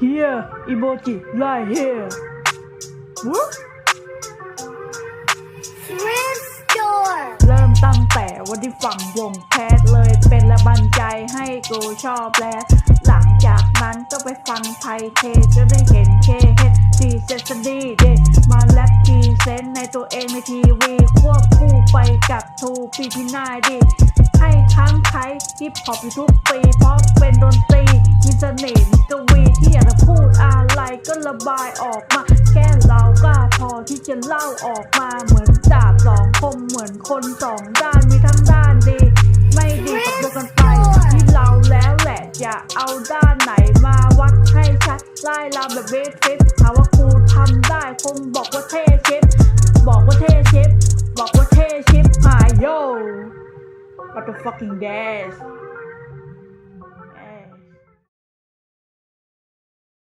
here อีโบจิ right here What? Thrift store. เริ่มตั้งแต่วันที่ฝั่งวงแพทเลยเป็นและบันใจให้กูชอบแล้ว หลังจากนั้นก็ไปฟังไทยเทจะได้เห็นเคเฮดซีเซสดีเดมาแลปพรีเซนต์ในตัวเองในทีวีควบคู่ไปกับทูปีพีนายดีให้ค้างไคฮิปฮอปอยู่ทุกปีเพราะเป็นดนตรี ก็ระบายออกมาแค่เราก็พอที่จะเล่าออกมาเหมือนดาบสองคมเหมือนคนสองด้านมีทั้งด้านดี ไม่ดีกับตัวกันไปที่เราแล้วแหละจะเอาด้านไหนมาวัดให้ชัดไล่เราแบบเบสฟิตหาว่ากูทำได้คงบอกว่าเท่ชิปบอกว่าเท่ชิปบอกว่าเท่ชิปหายโย What the fucking dash